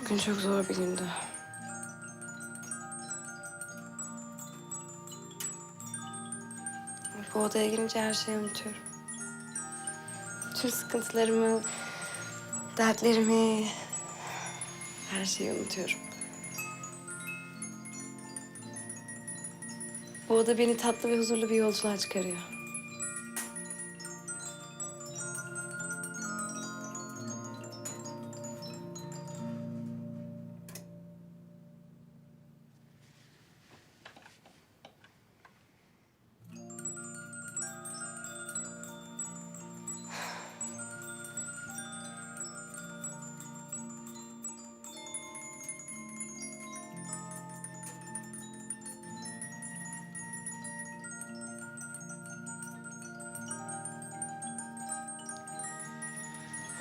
Bugün çok zor bir gündü. Bu odaya girince her şeyi unutuyorum. Tüm sıkıntılarımı, dertlerimi, her şeyi unutuyorum. Bu oda beni tatlı ve huzurlu bir yolculuğa çıkarıyor.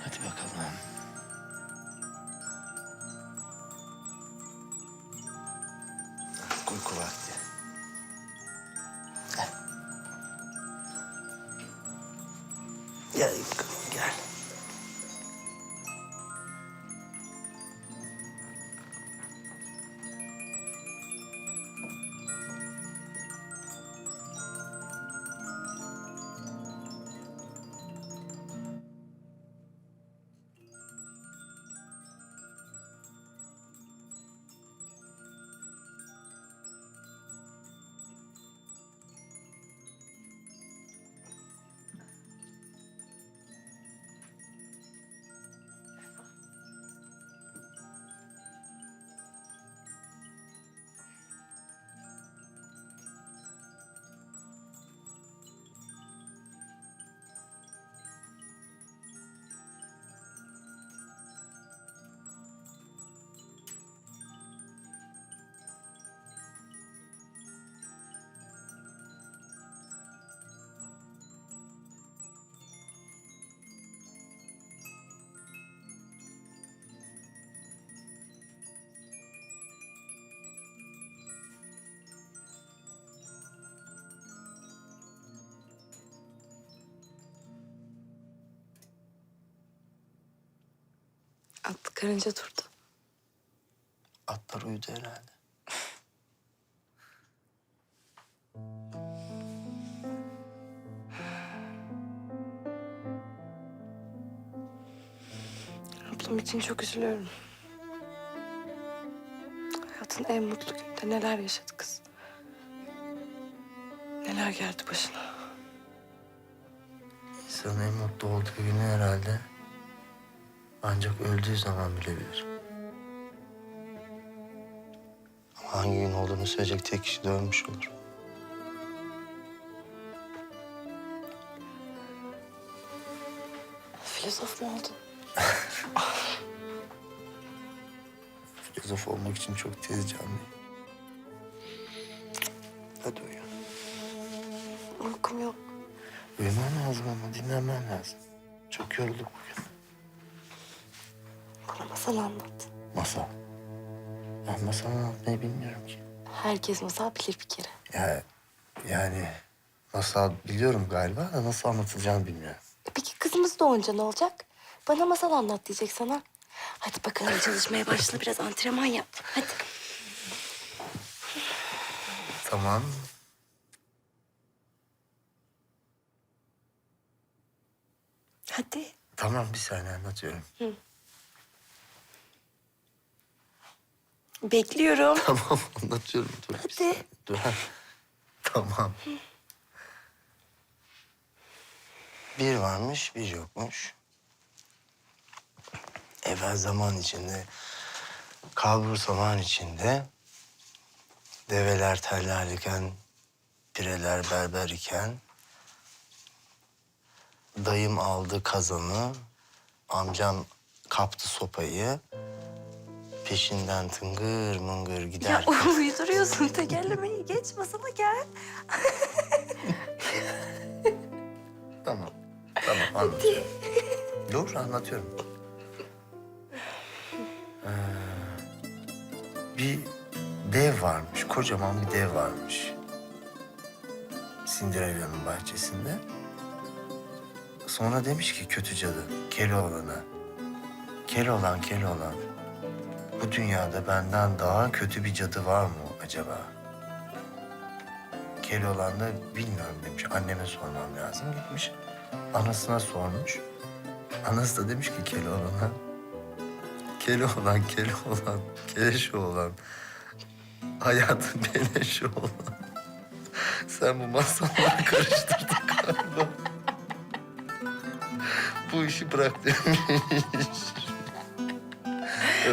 Hadi bakalım. Uyku vakti. Gel. Gel bakalım gel. Atlı karınca durdu. Atlar uyudu herhalde. Ablam için çok üzülüyorum. Hayatın en mutlu gününde neler yaşadı kız. Neler geldi başına. İnsanın en mutlu olduğu günü herhalde ancak öldüğü zaman bilebilir. Ama hangi gün olduğunu söyleyecek tek kişi de ölmüş olur. Filozof mu oldun? Filozof olmak için çok tez canlıyım. Hadi uyu. Uykum yok. Uyuman lazım ama dinlenmen lazım. Çok yorulduk bugün. Masal anlat. Masal. Ben masal anlatmayı bilmiyorum ki. Herkes masal bilir bir kere. Ya yani masal biliyorum galiba da nasıl anlatılacağını bilmiyorum. E Peki kızımız doğunca ne olacak? Bana masal anlat diyecek sana. Hadi bakalım çalışmaya başla biraz antrenman yap. Hadi. Tamam. Hadi. Tamam bir saniye anlatıyorum. Bekliyorum. Tamam anlatıyorum. Dur bir Hadi. saniye. Dur. tamam. Bir varmış, bir yokmuş. Evvel zaman içinde, kalbur zaman içinde... ...develer teller iken, pireler berber iken... ...dayım aldı kazanı, amcam kaptı sopayı... ...peşinden tıngır mıngır Ya giderken... uyduruyorsun. Tekerlemeyi geç masala gel. Tamam. Tamam anlatıyorum. Dur anlatıyorum. Ee, bir dev varmış. Kocaman bir dev varmış. Cinderella'nın bahçesinde. Sonra demiş ki kötü cadı Keloğlan'a. Keloğlan, Keloğlan. Bu dünyada benden daha kötü bir cadı var mı acaba? Keloğlan da bilmiyorum demiş. Anneme sormam lazım. Gitmiş anasına sormuş. Anası da demiş ki Keloğlan'a. Keloğlan, Keloğlan, Keleşoğlan. Hayatın Keleşoğlan. Sen bu masalları karıştırdın galiba. bu işi bırak demiş.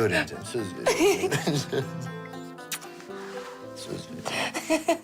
Öğreneceğim, söz veriyorum. söz veriyorum.